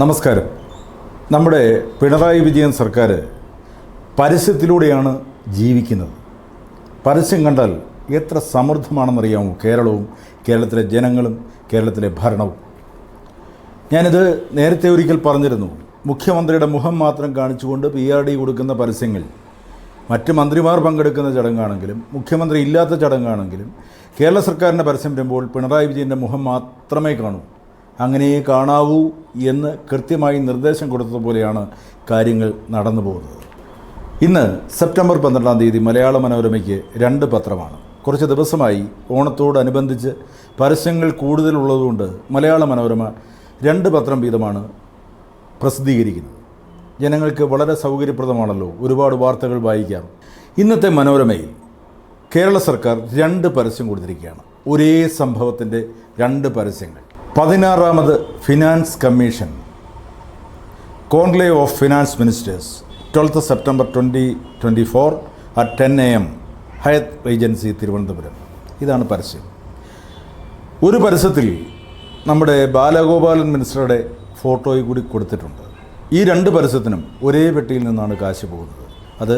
നമസ്കാരം. നമ്മുടെ പിണറായി വിജയൻ സർക്കാർ പരസ്യത്തിലൂടെയാണ് ജീവിക്കുന്നത്. പരസ്യം കണ്ടാൽ എത്ര സമൃദ്ധമാണെന്നറിയാമോ കേരളവും കേരളത്തിലെ ജനങ്ങളും കേരളത്തിലെ ഭരണവും. ഞാനിത് നേരത്തെ ഒരിക്കൽ പറഞ്ഞിരുന്നു. മുഖ്യമന്ത്രിയുടെ മുഖം മാത്രം കാണിച്ചുകൊണ്ട് പി ആർ ഡി കൊടുക്കുന്ന പരസ്യങ്ങൾ മറ്റ് മന്ത്രിമാർ പങ്കെടുക്കുന്ന ചടങ്ങാണെങ്കിലും മുഖ്യമന്ത്രി ഇല്ലാത്ത ചടങ്ങാണെങ്കിലും കേരള സർക്കാരിന്റെ പരസ്യം വരുമ്പോൾ പിണറായി വിജയന്റെ മുഖം മാത്രമേ കാണൂ. അങ്ങനെ കാണാവൂ എന്ന് കൃത്യമായി നിർദ്ദേശം കൊടുത്തതുപോലെയാണ് കാര്യങ്ങൾ നടന്നു പോകുന്നത്. ഇന്ന് സെപ്റ്റംബർ പന്ത്രണ്ടാം തീയതി മലയാള മനോരമയ്ക്ക് രണ്ട് പത്രമാണ്. കുറച്ച് ദിവസമായി ഓണത്തോടനുബന്ധിച്ച് പരസ്യങ്ങൾ കൂടുതലുള്ളതുകൊണ്ട് മലയാള മനോരമ രണ്ട് പത്രം വീതമാണ് പ്രസിദ്ധീകരിക്കുന്നത്. ജനങ്ങൾക്ക് വളരെ സൗകര്യപ്രദമാണല്ലോ ഒരുപാട് വാർത്തകൾ വായിക്കാം. ഇന്നത്തെ മനോരമയിൽ കേരള സർക്കാർ രണ്ട് പരസ്യം കൊടുത്തിരിക്കുകയാണ്. ഒരേ സംഭവത്തിന്റെ രണ്ട് പരസ്യങ്ങൾ. പതിനാറാമത് finance commission. Conclave of finance ministers twelfth September twenty twenty four at ten A M Hyatt agency Thiruvananthapuram. ഇതാണ് പരസ്യം. ഒരു പരസ്യത്തിൽ നമ്മുടെ ബാലഗോപാലൻ മിനിസ്റ്ററുടെ ഫോട്ടോയും കൂടി കൊടുത്തിട്ടുണ്ട്. ഈ രണ്ട് പരസ്യത്തിനും ഒരേ പെട്ടിയിൽ നിന്നാണ് കാശ് പോകുന്നത്. അത്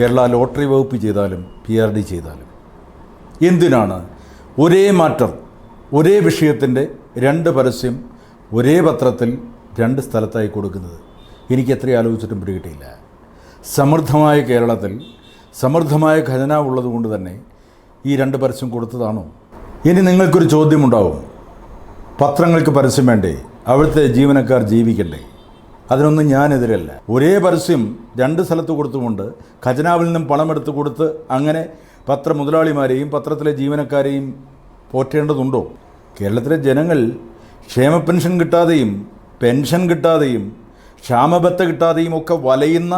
കേരള ലോട്ടറി വകുപ്പ് ചെയ്താലും പി ആർ ഡി ചെയ്താലും. എന്തിനാണ് ഒരേ മാറ്റർ ഒരേ വിഷയത്തിന്റെ രണ്ട് പരസ്യം ഒരേ പത്രത്തിൽ രണ്ട് സ്ഥലത്തായി കൊടുക്കുന്നത്. എനിക്ക് എത്ര ആലോചിച്ചിട്ടും പിടികിട്ടിയില്ല. സമൃദ്ധമായ കേരളത്തിൽ സമൃദ്ധമായ ഖജനാവ് ഉള്ളതുകൊണ്ട് തന്നെ ഈ രണ്ട് പരസ്യം കൊടുത്തതാണോ? ഇനി നിങ്ങൾക്കൊരു ചോദ്യമുണ്ടാവും. പത്രങ്ങൾക്ക് പരസ്യം വേണ്ടേ? അവിടുത്തെ ജീവനക്കാർ ജീവിക്കണ്ടേ? അതിനൊന്നും ഞാനെതിരല്ല. ഒരേ പരസ്യം രണ്ട് സ്ഥലത്ത് കൊടുത്തുകൊണ്ട് ഖജനാവിൽ നിന്നും പണമെടുത്ത് കൊടുത്ത് അങ്ങനെ പത്ര മുതലാളിമാരെയും പത്രത്തിലെ ജീവനക്കാരെയും പോറ്റേണ്ടതുണ്ടോ? കേരളത്തിലെ ജനങ്ങൾ ക്ഷേമ പെൻഷൻ കിട്ടാതെയും പെൻഷൻ കിട്ടാതെയും ക്ഷാമബത്ത കിട്ടാതെയും ഒക്കെ വലയുന്ന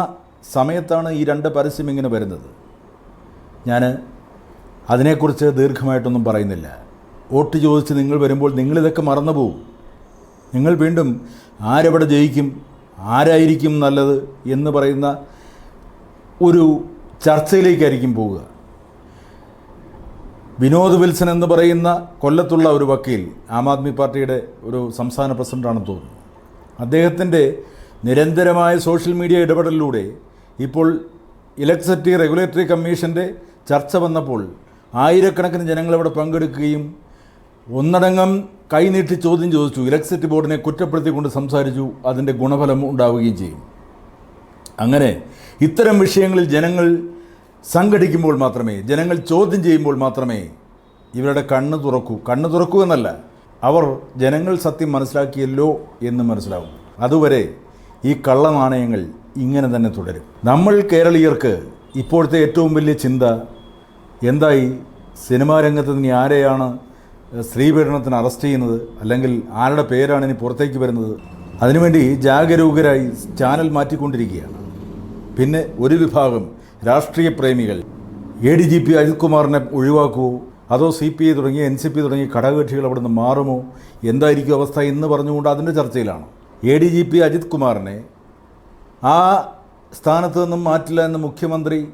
സമയത്താണ് ഈ രണ്ട് പരസ്യം ഇങ്ങനെ വരുന്നത്. ഞാൻ അതിനെക്കുറിച്ച് ദീർഘമായിട്ടൊന്നും പറയുന്നില്ല. വോട്ട് ചോദിച്ച് നിങ്ങൾ വരുമ്പോൾ നിങ്ങളിതൊക്കെ മറന്നു പോകും നിങ്ങൾ വീണ്ടും ആരെവിടെ ജയിക്കും ആരായിരിക്കും നല്ലത് എന്ന് പറയുന്ന ഒരു ചർച്ചയിലേക്കായിരിക്കും പോവുക. വിനോദ് വിൽസൺ എന്ന് പറയുന്ന കൊല്ലത്തുള്ള ഒരു വക്കീൽ ആം ആദ്മി പാർട്ടിയുടെ ഒരു സംസ്ഥാന പ്രസിഡന്റാണെന്ന് തോന്നുന്നു. അദ്ദേഹത്തിന്റെ നിരന്തരമായ സോഷ്യൽ മീഡിയ ഇടപെടലിലൂടെ ഇപ്പോൾ ഇലക്ട്രിസിറ്റി റെഗുലേറ്ററി കമ്മീഷന്റെ ചർച്ച വന്നപ്പോൾ ആയിരക്കണക്കിന് ജനങ്ങളിവിടെ പങ്കെടുക്കുകയും ഒന്നടങ്കം കൈനീട്ടി ചോദ്യം ചോദിച്ചു. ഇലക്ട്രിസിറ്റി ബോർഡിനെ കുറ്റപ്പെടുത്തിക്കൊണ്ട് സംസാരിച്ചു അതിന്റെ ഗുണഫലം ഉണ്ടാവുകയും ചെയ്യും. അങ്ങനെ ഇത്തരം വിഷയങ്ങളിൽ ജനങ്ങൾ സംഘടിക്കുമ്പോൾ മാത്രമേ ജനങ്ങൾ ചോദ്യം ചെയ്യുമ്പോൾ മാത്രമേ ഇവരുടെ കണ്ണ് തുറക്കൂ. കണ്ണ് തുറക്കൂ എന്നല്ല അവർ ജനങ്ങൾ സത്യം മനസ്സിലാക്കിയല്ലോ എന്ന് മനസ്സിലാവും. അതുവരെ ഈ കള്ളനാണയങ്ങൾ ഇങ്ങനെ തന്നെ തുടരും. നമ്മൾ കേരളീയർക്ക് ഇപ്പോഴത്തെ ഏറ്റവും വലിയ ചിന്ത എന്തായി? സിനിമാ രംഗത്ത് ഇനി ആരെയാണ് സ്ത്രീപീഡനത്തിന് അറസ്റ്റ് ചെയ്യുന്നത്? അല്ലെങ്കിൽ ആരുടെ പേരാണ് ഇനി പുറത്തേക്ക് വരുന്നത്? അതിനുവേണ്ടി ജാഗരൂകരായി ചാനൽ മാറ്റിക്കൊണ്ടിരിക്കുകയാണ്. പിന്നെ ഒരു വിഭാഗം രാഷ്ട്രീയ പ്രേമികൾ. എ ഡി ജി പി അജിത്കുമാറിനെ ഒഴിവാക്കുമോ അതോ സി പി ഐ തുടങ്ങി എൻ സി പി തുടങ്ങിയ ഘടകകക്ഷികൾ അവിടെ നിന്ന് മാറുമോ? എന്തായിരിക്കും അവസ്ഥ എന്ന് പറഞ്ഞുകൊണ്ട് അതിന്റെ ചർച്ചയിലാണ്. A D G P Ajith കുമാറിനെ ആ സ്ഥാനത്ത് നിന്നും മാറ്റില്ല എന്ന് മുഖ്യമന്ത്രി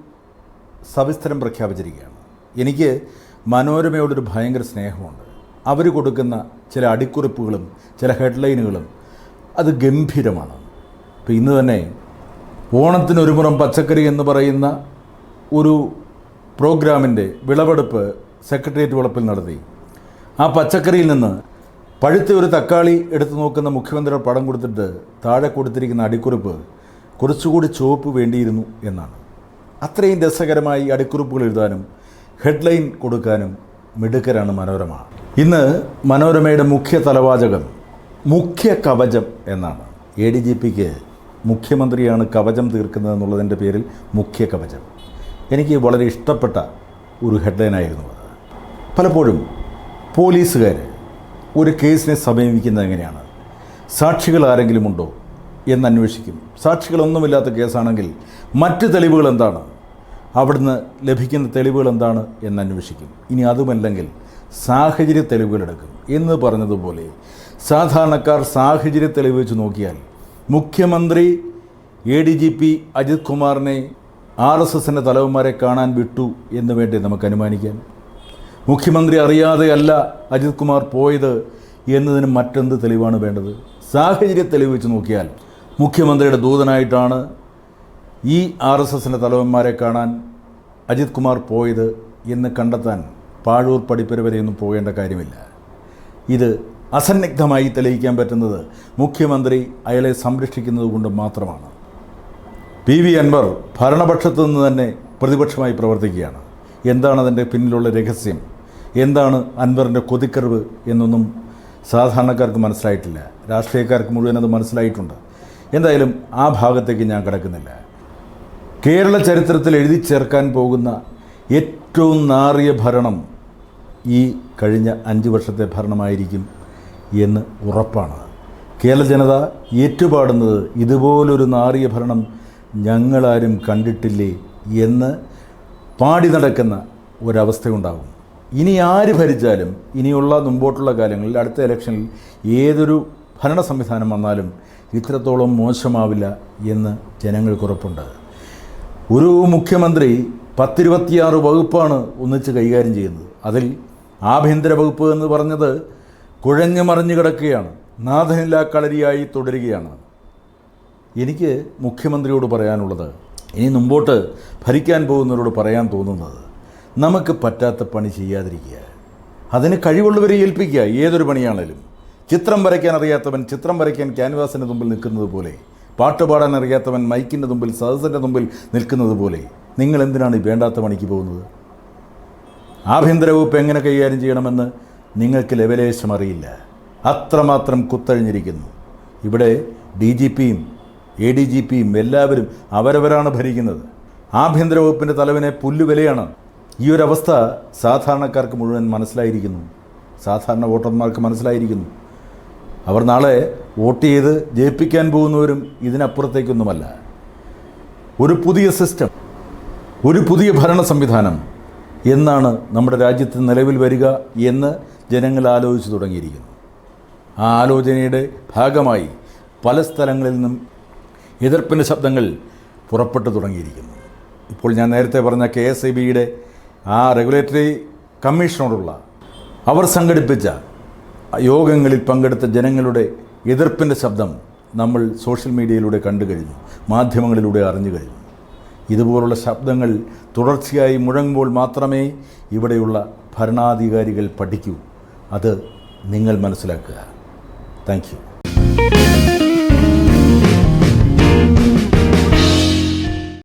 സവിസ്തരം പ്രഖ്യാപിച്ചിരിക്കുകയാണ്. എനിക്ക് മനോരമയോടൊരു ഭയങ്കര സ്നേഹമുണ്ട്. അവർ കൊടുക്കുന്ന ചില അടിക്കുറിപ്പുകളും ചില ഹെഡ്ലൈനുകളും അത് ഗംഭീരമാണ്. ഇപ്പോൾ ഇന്ന് തന്നെ ഓണത്തിന് ഒരു മുറം പച്ചക്കറി എന്ന് പറയുന്ന ഒരു പ്രോഗ്രാമിന്റെ വിളവെടുപ്പ് സെക്രട്ടേറിയറ്റ് വളപ്പിൽ നടത്തി. ആ പച്ചക്കറിയിൽ നിന്ന് പഴുത്ത ഒരു തക്കാളി എടുത്തു നോക്കുന്ന മുഖ്യമന്ത്രിയുടെ പടം കൊടുത്തിട്ട് താഴെ കൊടുത്തിരിക്കുന്ന അടിക്കുറിപ്പ് കുറച്ചുകൂടി ചുവപ്പ് വേണ്ടിയിരുന്നു എന്നാണ്. അത്രയും രസകരമായി അടിക്കുറിപ്പുകൾ എഴുതാനും ഹെഡ്ലൈൻ കൊടുക്കാനും മിടുക്കരാണ് മനോരമ. ഇന്ന് മനോരമയുടെ മുഖ്യ തലവാചകം മുഖ്യ കവചം എന്നാണ്. എ ഡി ജി പിക്ക് മുഖ്യമന്ത്രിയാണ് കവചം തീർക്കുന്നത് എന്നുള്ളതിന്റെ പേരിൽ മുഖ്യ കവചം. എനിക്ക് വളരെ ഇഷ്ടപ്പെട്ട ഒരു ഹെഡ്ലൈനായിരുന്നു അത്. പലപ്പോഴും പോലീസുകാർ ഒരു കേസിനെ സമീപിക്കുന്നത് എങ്ങനെയാണ്? സാക്ഷികൾ ആരെങ്കിലും ഉണ്ടോ എന്ന് അന്വേഷിക്കും. സാക്ഷികളൊന്നുമില്ലാത്ത കേസാണെങ്കിൽ മറ്റ് തെളിവുകൾ എന്താണ്? അവിടുന്ന് ലഭിക്കുന്ന തെളിവുകൾ എന്താണ് എന്ന് അന്വേഷിക്കും. ഇനി അതുമല്ലെങ്കിൽ സാഹചര്യ തെളിവുകളെടുക്കും എന്ന് പറഞ്ഞതുപോലെ സാധാരണക്കാർ സാഹചര്യ തെളിവ് വെച്ച് നോക്കിയാൽ മുഖ്യമന്ത്രി A D G P Ajith കുമാറിനെ ആർ എസ് എസിന്റെ തലവന്മാരെ കാണാൻ വിട്ടു എന്ന് വേണ്ടി നമുക്ക് അനുമാനിക്കാൻ? മുഖ്യമന്ത്രി അറിയാതെയല്ല അജിത് കുമാർ പോയത് എന്നതിന് മറ്റെന്ത് തെളിവാണ് വേണ്ടത്? സാഹചര്യ തെളിവ് വെച്ച് നോക്കിയാൽ മുഖ്യമന്ത്രിയുടെ ദൂതനായിട്ടാണ് ഈ ആർ എസ് എസിന്റെ തലവന്മാരെ കാണാൻ അജിത് കുമാർ പോയത് എന്ന് കണ്ടെത്താൻ പാഴൂർ പടിപ്പര വരെയൊന്നും പോകേണ്ട കാര്യമില്ല. ഇത് അസന്നിഗ്ധമായി തെളിയിക്കാൻ പറ്റുന്നത് മുഖ്യമന്ത്രി അയാളെ സംരക്ഷിക്കുന്നത് കൊണ്ട് മാത്രമാണ്. പി വി അൻവർ ഭരണപക്ഷത്തു നിന്ന് തന്നെ പ്രതിപക്ഷമായി പ്രവർത്തിക്കുകയാണ്. എന്താണ് അതിന്റെ പിന്നിലുള്ള രഹസ്യം? എന്താണ് അൻവറിന്റെ കൊതിക്കറിവ് എന്നൊന്നും സാധാരണക്കാർക്ക് മനസ്സിലായിട്ടില്ല. രാഷ്ട്രീയക്കാർക്ക് മുഴുവൻ അത് മനസ്സിലായിട്ടുണ്ട്. എന്തായാലും ആ ഭാഗത്തേക്ക് ഞാൻ കിടക്കുന്നില്ല. കേരള ചരിത്രത്തിൽ എഴുതി ചേർക്കാൻ പോകുന്ന ഏറ്റവും നാറിയ ഭരണം ഈ കഴിഞ്ഞ അഞ്ച് വർഷത്തെ ഭരണമായിരിക്കും എന്ന് ഉറപ്പാണ്. കേരള ജനത ഏറ്റുപാടുന്നത് ഇതുപോലൊരു നാറിയ ഭരണം ഞങ്ങളാരും കണ്ടിട്ടില്ലേ എന്ന് പാടി നടക്കുന്ന ഒരവസ്ഥയുണ്ടാകും. ഇനി ആര് ഭരിച്ചാലും ഇനിയുള്ള മുമ്പോട്ടുള്ള കാലങ്ങളിൽ അടുത്ത ഇലക്ഷനിൽ ഏതൊരു ഭരണ സംവിധാനം വന്നാലും ഇത്രത്തോളം മോശമാവില്ല എന്ന് ജനങ്ങൾക്ക് ഉറപ്പുണ്ട്. ഒരു മുഖ്യമന്ത്രി പത്തിരുപത്തിയാറ് വകുപ്പാണ് ഒന്നിച്ച് കൈകാര്യം ചെയ്യുന്നത്. അതിൽ ആഭ്യന്തര വകുപ്പ് എന്ന് പറഞ്ഞത് കുഴഞ്ഞു മറിഞ്ഞു കിടക്കുകയാണ്. നാഥനില്ലാ കളരിയായി തുടരുകയാണ്. എനിക്ക് മുഖ്യമന്ത്രിയോട് പറയാനുള്ളത് ഇനി മുമ്പോട്ട് ഭരിക്കാൻ പോകുന്നവരോട് പറയാൻ തോന്നുന്നത് നമുക്ക് പറ്റാത്ത പണി ചെയ്യാതിരിക്കുക. അതിന് കഴിവുള്ളവരെ ഏൽപ്പിക്കുക ഏതൊരു പണിയാണേലും. ചിത്രം വരയ്ക്കാൻ അറിയാത്തവൻ ചിത്രം വരയ്ക്കാൻ ക്യാൻവാസിന്റെ മുമ്പിൽ നിൽക്കുന്നത് പോലെ പാട്ട് പാടാൻ അറിയാത്തവൻ മൈക്കിന്റെ മുമ്പിൽ സദസ്സിന്റെ മുമ്പിൽ നിൽക്കുന്നത് പോലെ നിങ്ങൾ എന്തിനാണ് ഈ വേണ്ടാത്ത പണിക്ക് പോകുന്നത്? ആഭ്യന്തര വകുപ്പ് എങ്ങനെ കൈകാര്യം ചെയ്യണമെന്ന് നിങ്ങൾക്ക് ലെവലേശം അറിയില്ല. അത്രമാത്രം കുത്തഴിഞ്ഞിരിക്കുന്നു. ഇവിടെ ഡി ജി പിയും എ ഡി ജി പിയും എല്ലാവരും അവരവരാണ് ഭരിക്കുന്നത്. ആഭ്യന്തര വകുപ്പിന്റെ തലവിനെ പുല്ലുവിലയാണ്. ഈ ഒരു അവസ്ഥ സാധാരണക്കാർക്ക് മുഴുവൻ മനസ്സിലായിരിക്കുന്നു. സാധാരണ വോട്ടർമാർക്ക് മനസ്സിലായിരിക്കുന്നു. അവർ നാളെ വോട്ട് ചെയ്ത് ജയിപ്പിക്കാൻ പോകുന്നവരും ഇതിനപ്പുറത്തേക്കൊന്നുമല്ല. ഒരു പുതിയ സിസ്റ്റം ഒരു പുതിയ ഭരണ സംവിധാനം എന്നാണ് നമ്മുടെ രാജ്യത്ത് നിലവിൽ വരിക എന്ന് ജനങ്ങൾ ആലോചിച്ചു തുടങ്ങിയിരിക്കുന്നു. ആ ആലോചനയുടെ ഭാഗമായി പല സ്ഥലങ്ങളിൽ നിന്നും എതിർപ്പിന്റെ ശബ്ദങ്ങൾ പുറപ്പെട്ടു തുടങ്ങിയിരിക്കുന്നു. ഇപ്പോൾ ഞാൻ നേരത്തെ പറഞ്ഞ കെ എസ് ഐ ബിയുടെ ആ റെഗുലേറ്ററി കമ്മീഷനോടുള്ള അവർ സംഘടിപ്പിച്ച യോഗങ്ങളിൽ പങ്കെടുത്ത ജനങ്ങളുടെ എതിർപ്പിന്റെ ശബ്ദം നമ്മൾ സോഷ്യൽ മീഡിയയിലൂടെ കണ്ടു കഴിഞ്ഞു മാധ്യമങ്ങളിലൂടെ അറിഞ്ഞു കഴിഞ്ഞു. ഇതുപോലുള്ള ശബ്ദങ്ങൾ തുടർച്ചയായി മുഴങ്ങുമ്പോൾ മാത്രമേ ഇവിടെയുള്ള ഭരണാധികാരികൾ പഠിക്കൂ. അത് നിങ്ങൾ മനസ്സിലാക്കുക. താങ്ക്